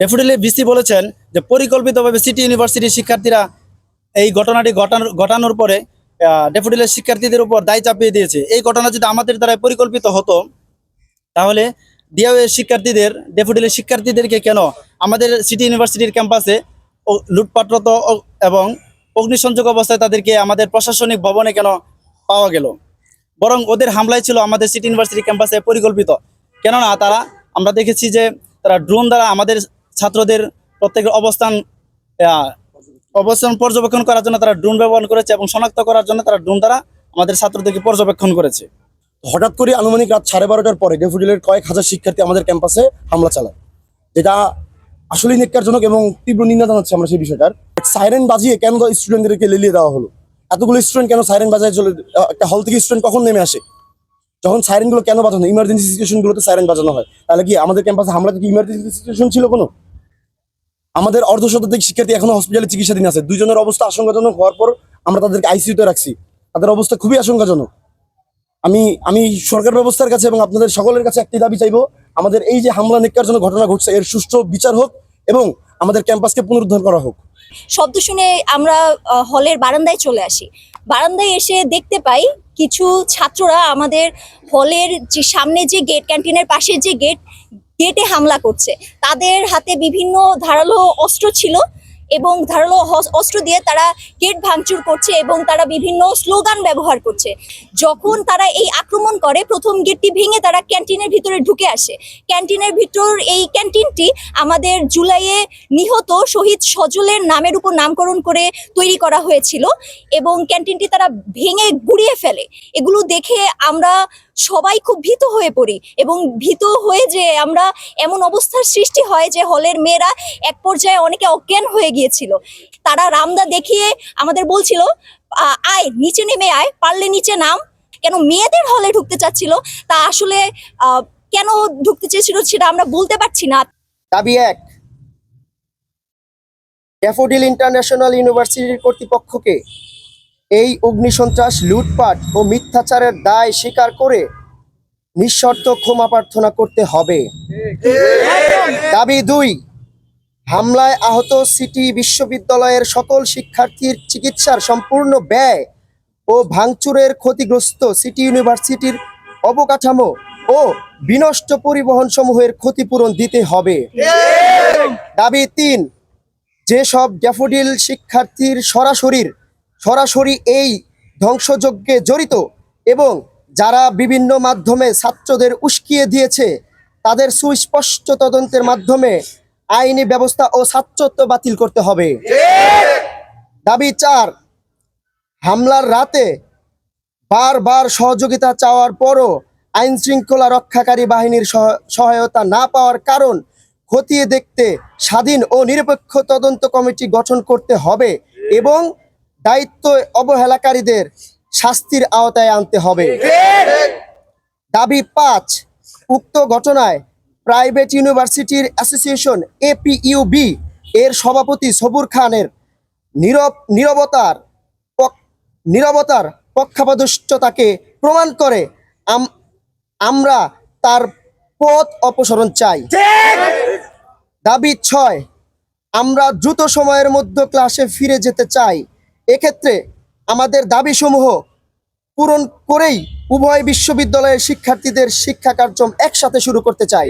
Definitely VC বলেছেন যে পরিকল্পিতভাবে সিটি ইউনিভার্সিটির শিক্ষার্থীরা এই ঘটনাটি ঘটানোর ঘটানোর পরে ডেফিনেটলি শিক্ষার্থীদের উপর দায় চাপিয়ে দিয়েছে। এই ঘটনা যদি আমাদের দ্বারা পরিকল্পিত হতো, তাহলে ডিআইএর শিক্ষার্থীদের, ডেফিনেটলি শিক্ষার্থীদেরকে কেন আমাদের সিটি ইউনিভার্সিটির ক্যাম্পাসে লুটপাটরত এবং অগ্নিসংযোগ অবস্থায় তাদেরকে আমাদের প্রশাসনিক ভবনে কেন পাওয়া গেল? বরং ওদের হামলায় ছিল আমাদের সিটি ইউনিভার্সিটি ক্যাম্পাসে পরিকল্পিত। কেননা তারা, আমরা দেখেছি যে তারা ড্রোন দ্বারা আমাদের ছাত্রদের প্রত্যেকের অবস্থান অবস্থান পর্যবেক্ষণ করার জন্য তারা ড্রোন ব্যবহার করেছে এবং শনাক্ত করার জন্য তারা ড্রোন দ্বারা আমাদের ছাত্রদেরকে পর্যবেক্ষণ করেছে। হঠাৎ করে আনুমানিক রাত সাড়ে বারোটার পরে ডেফোডিলের কয়েক হাজার শিক্ষার্থী আমাদের ক্যাম্পাসে হামলা চালায়, যেটা আসলেই নিকারজনক এবং তীব্র নিন্দা জানাচ্ছি আমরা সেই বিষয়টার। সাইরেন বাজিয়ে কেন স্টুডেন্টদেরকে লেলিয়ে দেওয়া হলো? এতগুলো স্টুডেন্ট কেন সাইরেন বাজায় চলে একটা হল থেকে স্টুডেন্ট কখন নেমে আসে? যখন সাইরেনগুলো কেন বাজানো ইমার্জেন্সি সিচুয়েশন গুলোতে সাইরেন বাজানো হয়। তাহলে কি আমাদের ক্যাম্পাসে হামলা কি ইমার্জেন্সি সিচুয়েশন ছিল কোনো? আমাদের অর্ধ শতাধিক শিক্ষার্থী এখনও হসপিটালে চিকিৎসাধীন আছে। দুইজনের অবস্থা আশঙ্কাজনক হওয়ার পর আমরা তাদেরকে আইসিইউতে রাখছি। তাদের অবস্থা খুবই আশঙ্কাজনক। আমি আমি সরকার ব্যবস্থার কাছে এবং আপনাদের সকলের কাছে একটি দাবি চাইব, আমাদের এই যে হামলা নিকার জন্য ঘটনা ঘটছে, এর সুষ্ঠু বিচার হোক এবং আমাদের ক্যাম্পাসকে পুনরুদ্ধার করা হোক। শব্দ শুনে আমরা হলের বারান্দায় চলে আসি। বারান্দায় এসে দেখতে পাই কিছু ছাত্ররা আমাদের হলের যে সামনে যে গেট ক্যান্টিনের পাশে যে গেট গেটে হামলা করছে। তাদের হাতে বিভিন্ন ধারালো অস্ত্র ছিল এবং ধারালো অস্ত্র দিয়ে তারা গেট ভাঙচুর করছে এবং তারা বিভিন্ন স্লোগান ব্যবহার করছে। যখন তারা এই আক্রমণ করে, প্রথম গেটটি ভেঙে তারা ক্যান্টিনের ভিতরে ঢুকে আসে। ক্যান্টিনের ভিতর এই ক্যান্টিনটি আমাদের জুলাইয়ে নিহত শহীদ সজলের নামের উপর নামকরণ করে তৈরি করা হয়েছিল এবং ক্যান্টিনটি তারা ভেঙে গুড়িয়ে ফেলে। এগুলো দেখে আমরা সবাই খুব ভীত হয়ে পড়ি এবং ভীত হয়ে যে আমরা এমন অবস্থার সৃষ্টি হয় যে হলের মেয়েরা এক পর্যায়ে অনেকে অজ্ঞান হয়ে গিয়েছিল। তারা রামদা দেখিয়ে আমাদের বলছিল আয়, নিচে নেমে আয়, পারলে নিচে নাম। কেন মেয়েদের হলে ঢুকতে চাচ্ছিল, তা আসলে কেন ঢুকতে চেয়েছিল সেটা আমরা বলতে পারছি না। দাবি এক, ড্যাফোডিল ইন্টারন্যাশনাল ইউনিভার্সিটির কর্তৃপক্ষকে এই অগ্নিসন্ত্রাস, লুটপাট ও মিথ্যাচারের দায় স্বীকার করে নিঃশর্ত ক্ষমা প্রার্থনা করতে হবে। দাবি দুই, হামলায় আহত সিটি বিশ্ববিদ্যালয়ের সকল শিক্ষার্থীর চিকিৎসার সম্পূর্ণ ব্যয় ও ভাঙচুরের ক্ষতিগ্রস্ত সিটি ইউনিভার্সিটির অবকাঠামো ও বিনষ্ট পরিবহন সমূহের ক্ষতিপূরণ দিতে হবে। দাবি তিন, যেসব ড্যাফোডিল শিক্ষার্থীর সরাসরির, সরাসরি এই ধ্বংসযজ্ঞে জড়িত এবং যারা বিভিন্ন মাধ্যমে ছাত্রদের উস্কিয়ে দিয়েছে, তাদের সুস্পষ্ট তদন্তের মাধ্যমে আইনি ব্যবস্থা ও ছাত্রত্ব বাতিল করতে হবে। দাবি চার, হামলার রাতে বারবার সহযোগিতা চাওয়ার পরও আইন শৃঙ্খলা রক্ষাকারী বাহিনীর সহ- সহায়তা না পাওয়ার কারণ খতিয়ে দেখতে স্বাধীন ও নিরপেক্ষ তদন্ত কমিটি গঠন করতে হবে এবং দায়িত্ব অবহেলাকারীদের শাস্তির আওতায় আনতে হবে। দাবি পাঁচ, উক্ত ঘটনায় প্রাইভেট ইউনিভার্সিটির অ্যাসোসিয়েশন এপিইউবি এর সভাপতি সবুর খানের নীরব, নীরবতার নীরবতার পক্ষাপদস্থতাকে প্রমাণ করে আম- আমরা তার পথ অপসরণ চাই। দাবি ছয়, আমরা দ্রুত সময়ের মধ্যে ক্লাসে ফিরে যেতে চাই। এক্ষেত্রে আমাদের দাবিসমূহ পূরণ করেই উভয় বিশ্ববিদ্যালয়ের শিক্ষার্থীদের শিক্ষা কার্যক্রম একসাথে শুরু করতে চাই।